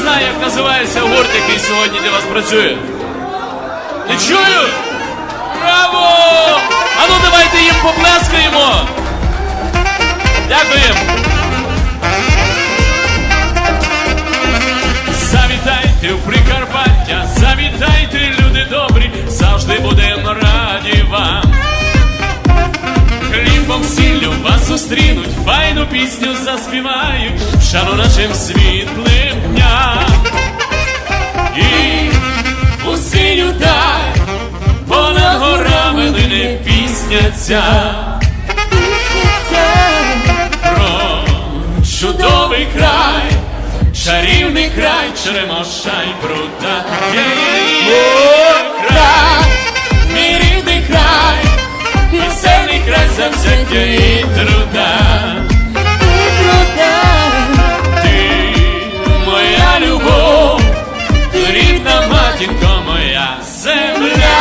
знає, як називається гурт, який сьогодні для вас працює? Не чую? Браво! А ну давайте їм поплескаємо! Дякуємо! Завітайте в Прикарпаття, завітайте, люди добрі, завжди будемо раді вам. Хлібом сіллю вас зустрінуть, файну пісню заспівають, шану нашим світлим пісня ця про чудовий край, чарівний край, черемоша й пруда. Край, мій рідний край, веселий край завзяття і труда. Ти моя любов, рідна матінко моя земля.